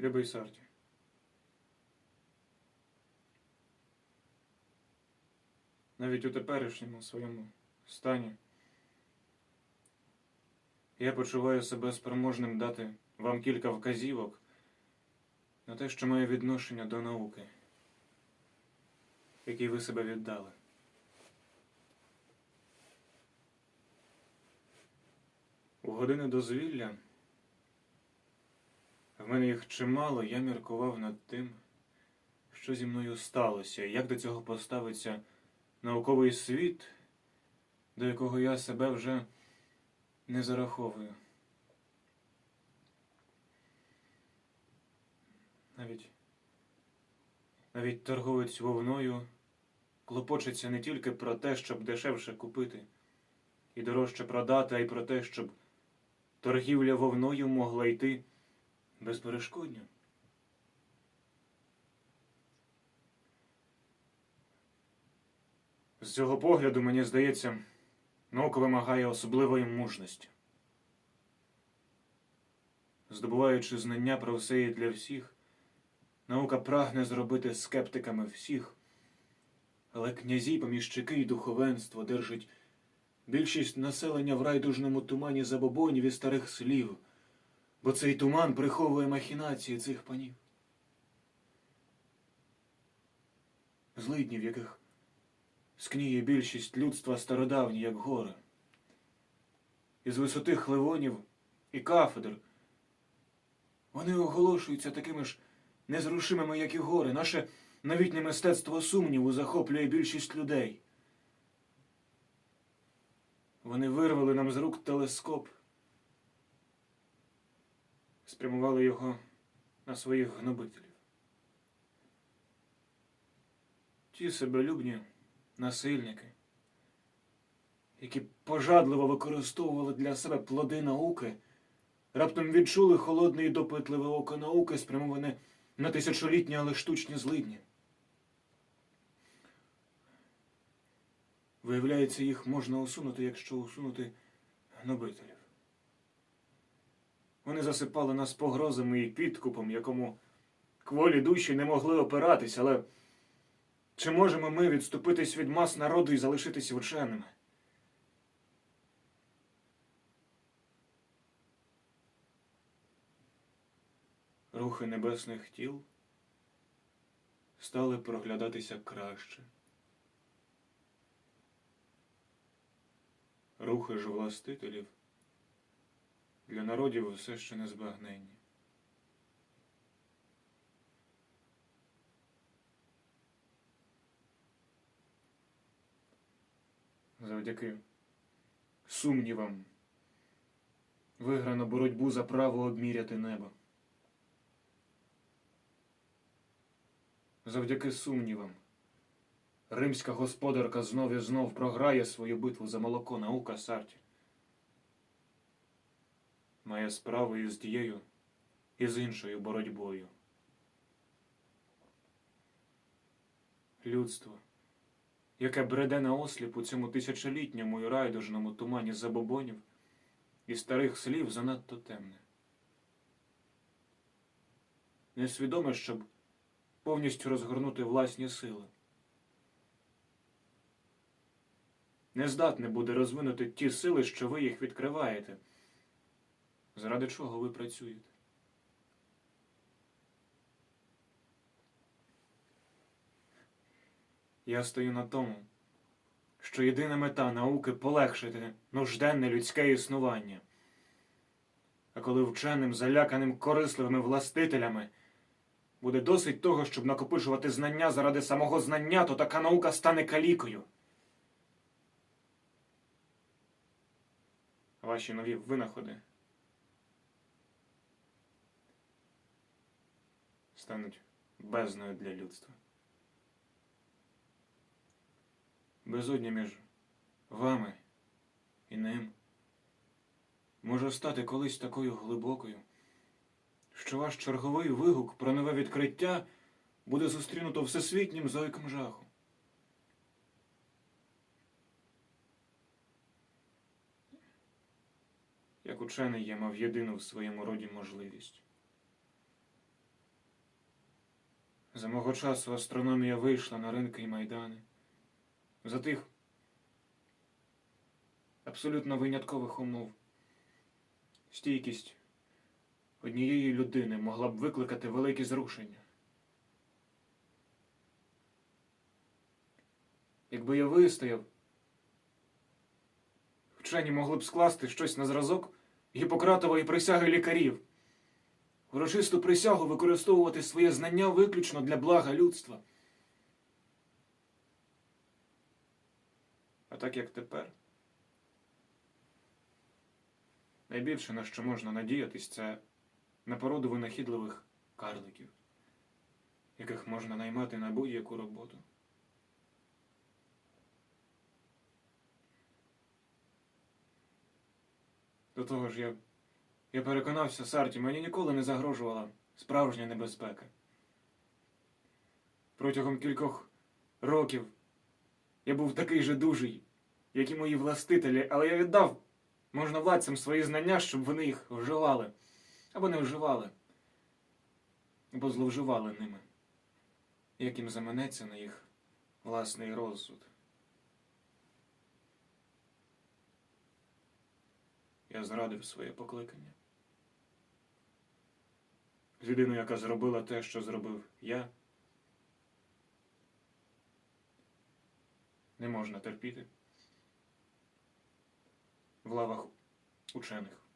Любий Сарті. Навіть у теперішньому своєму стані я почуваю себе спроможним дати вам кілька вказівок на те, що має відношення до науки, якій ви себе віддали. У години дозвілля в мене їх чимало, я міркував над тим, що зі мною сталося, і як до цього поставиться науковий світ, до якого я себе вже не зараховую. Навіть, навіть торговець вовною клопочеться не тільки про те, щоб дешевше купити і дорожче продати, а й про те, щоб торгівля вовною могла йти безперешкодно. З цього погляду, мені здається, наука вимагає особливої мужності. Здобуваючи знання про все і для всіх, наука прагне зробити скептиками всіх, але князі, поміщики і духовенство держать більшість населення в райдужному тумані забобонів і старих слів, бо цей туман приховує махінації цих панів. Злидні, в яких скніє більшість людства стародавні, як гори. Із висоти хливонів і кафедр вони оголошуються такими ж незрушимими, як і гори. Наше новітнє мистецтво сумніву захоплює більшість людей. Вони вирвали нам з рук телескоп, спрямували його на своїх гнобителів. Ті себелюбні насильники, які пожадливо використовували для себе плоди науки, раптом відчули холодне і допитливе око науки, спрямоване на тисячолітні, але штучні злидні. Виявляється, їх можна усунути, якщо усунути гнобителів. Вони засипали нас погрозами і підкупом, якому кволі душі не могли опиратись, але чи можемо ми відступитись від мас народу і залишитись вченими? Рухи небесних тіл стали проглядатися краще. Рухи ж властителів для народів все ще не збагненні. Завдяки сумнівам виграно боротьбу за право обміряти небо. Завдяки сумнівам римська господарка знов і знов програє свою битву за молоко наука Сарті. Має справу із тією і з іншою боротьбою. Людство, яке бреде на осліп у цьому тисячолітньому і райдужному тумані забобонів і старих слів занадто темне. Несвідоме, щоб повністю розгорнути власні сили. Не здатне буде розвинути ті сили, що ви їх відкриваєте. Заради чого ви працюєте? Я стою на тому, що єдина мета науки полегшити нужденне людське існування. А коли вченим, заляканим корисливими властителями буде досить того, щоб накопичувати знання заради самого знання, то така наука стане калікою. Ваші нові винаходи стануть бездною для людства. Безодня між вами і ним може стати колись такою глибокою, що ваш черговий вигук про нове відкриття буде зустрінуто всесвітнім зойком жаху. Як учений я мав єдину в своєму роді можливість За мого часу астрономія вийшла на ринки і майдани. За тих абсолютно виняткових умов. Стійкість однієї людини могла б викликати великі зрушення. Якби я вистояв, вчені могли б скласти щось на зразок Гіппократової присяги лікарів. Урочисту присягу використовувати своє знання виключно для блага людства. А так як тепер. Найбільше, на що можна надіятись, це на породу винахідливих карликів, яких можна наймати на будь-яку роботу. До того ж, я, я переконався, Сарті, мені ніколи не загрожувала справжня небезпека. Протягом кількох років я був такий же дужий, як і мої властителі, але я віддав можновладцям свої знання, щоб вони їх вживали або не вживали, або зловживали ними, як їм заманеться на їх власний розсуд. Я зрадив своє покликання. Людину, яка зробила те, що зробив я, не можна терпіти в лавах учених.